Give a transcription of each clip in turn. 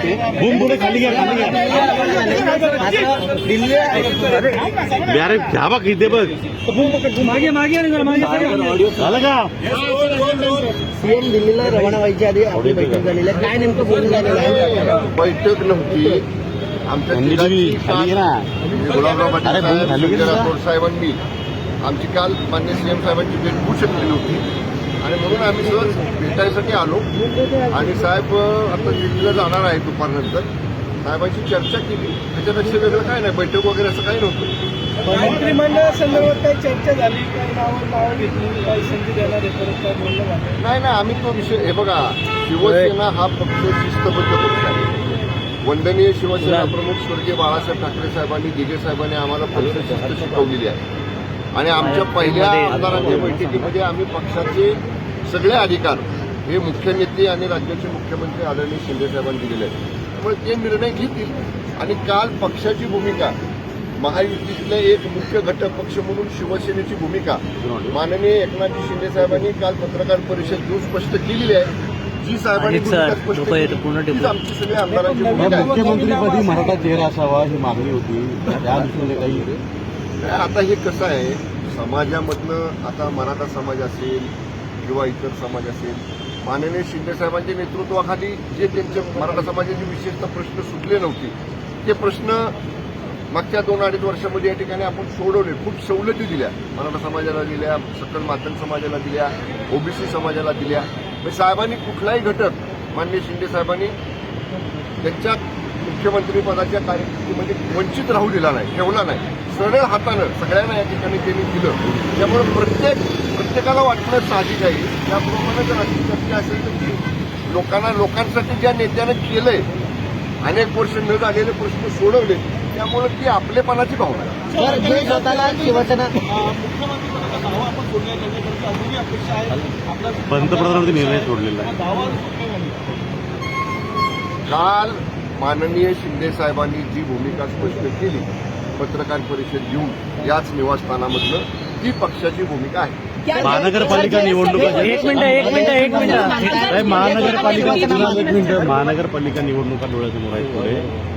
होते बूम पुढे खाली घ्या खाली घ्या. दिल्ली अरे घ्या बघ इथे बघ. मागे मागे झालं का? सीएम दिल्लीला रवाना व्हायच्या आधी आपली बैठक झालेली आहे. काय नेमकं बोलणं झालेलं आहे? बैठक नव्हती. आमच्या साहेबांनी आमची काल मान्य सीएम साहेबांची भेट होऊ शकली नव्हती. आणि म्हणून आम्ही सहज भेटायसाठी आलो. आणि साहेब आता दिल्लीला जाणार आहे दुपारनंतर. साहेबांची चर्चा केली. त्याच्यापेक्षा वेगळं काय नाही बैठक वगैरे असं काही नव्हतं. मंत्रिमंडळासंदर्भात काही चर्चा झाली काही नावं नावं घेतली काही संधी देणार आहे परत काय बोलणं झालं? नाही नाही आम्ही तो विषय हे बघा शिवसेना हा पक्ष शिस्तबद्ध पक्ष आहे. वंदनीय शिवसेना प्रमुख स्वर्गीय बाळासाहेब ठाकरे साहेबांनी दिगे साहेबांनी आम्हाला पक्ष शिस्त शिकवलेली आहे. आणि आमच्या पहिल्या आमदारांच्या बैठकीमध्ये आम्ही पक्षाचे सगळे अधिकार हे मुख्य नेते आणि राज्याचे मुख्यमंत्री आदरणीय शिंदे साहेबांनी दिलेले आहेत. त्यामुळे ते निर्णय घेतील. आणि काल पक्षाची भूमिका महायुतीतले एक मुख्य घटक पक्ष म्हणून शिवसेनेची भूमिका माननीय एकनाथजी शिंदे साहेबांनी काल पत्रकार परिषद घेऊन स्पष्ट केलेली आहे. जी साहेबांनी आमची सगळी आमदारांची. मुख्यमंत्रीपदी मराठा चेहरा असावा ही मागणी होती. त्या दृष्टीने काही आता हे कसं आहे? समाजामधनं आता मराठा समाज असेल किंवा इतर समाज असेल माननीय शिंदेसाहेबांच्या नेतृत्वाखाली जे त्यांचे मराठा समाजाचे विशेषतः प्रश्न सुटले नव्हते ते प्रश्न मागच्या दोन अडीच वर्षामध्ये या ठिकाणी आपण सोडवले खूप सवलती दिल्या. मराठा समाजाला दिल्या सकल मातन समाजाला दिल्या ओबीसी समाजाला दिल्या. म्हणजे साहेबांनी कुठलाही घटक माननीय शिंदे साहेबांनी त्यांच्या मुख्यमंत्री पदाच्या कार्यकिर्दीमध्ये वंचित राहू दिला नाही ठेवला नाही. सरळ हातानं सगळ्यांना या ठिकाणी त्यांनी दिलं. त्यामुळे प्रत्येक प्रत्येकाला वाटणं साहजिक आहे. त्याप्रमाणे जर अशी चर्चा असेल तर ती लोकांना लोकांसाठी ज्या नेत्यानं केलंय अनेक वर्ष न झालेले प्रश्न सोडवले त्यामुळे ती आपलेपणाची भावना आहे. सर जे स्वतःला शिवसेना. पंतप्रधानांनी निर्णय सोडलेला आहे. काल माननीय शिंदे साहेबांनी जी भूमिका स्पष्ट केली पत्रकार परिषद घेऊन याच निवासस्थानामधलं ती पक्षाची भूमिका आहे. महानगरपालिका निवडणुका एक मिनिट एक मिनिट एक मिनिट. महानगरपालिका एक मिनिट. महानगरपालिका निवडणुका डोळ्यासमोर आहेत पुढे.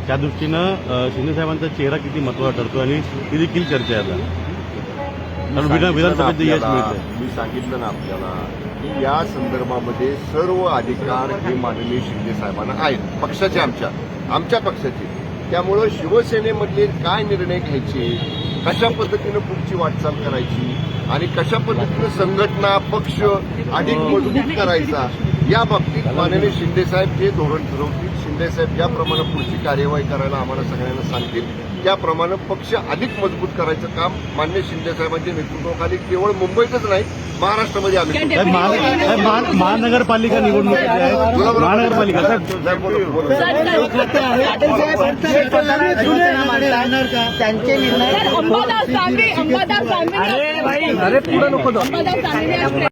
त्या दृष्टीनं अ, शिंदे साहेबांचा चेहरा किती महत्त्वाचा ठरतो आणि ती देखील चर्चा आहे आता कारण विधान विधानसभेचं यश मिळतंय. मी सांगितलं ना आपल्याला. की या संदर्भामध्ये सर्व अधिकार हे माननीय शिंदे साहेबांना आहेत. पक्षाचे आमच्या आमच्या पक्षाचे. त्यामुळं शिवसेनेमधले काय निर्णय घ्यायचे? कशा पद्धतीनं पुढची वाटचाल करायची? आणि कशा पद्धतीनं संघटना पक्ष अधिक मजबूत करायचा? या बाबतीत माननीय शिंदे साहेब जे धोरण ठरवतील. शिंदे साहेब ज्याप्रमाणे पुढची कार्यवाही करायला आम्हाला सगळ्यांना सांगतील. त्याप्रमाणे पक्ष अधिक मजबूत करायचं काम मान्य शिंदे साहेबांच्या नेतृत्वाखाली केवळ मुंबईतच नाही महाराष्ट्रामध्ये आम्ही महानगरपालिका निवडणूक. त्यांचे निर्णय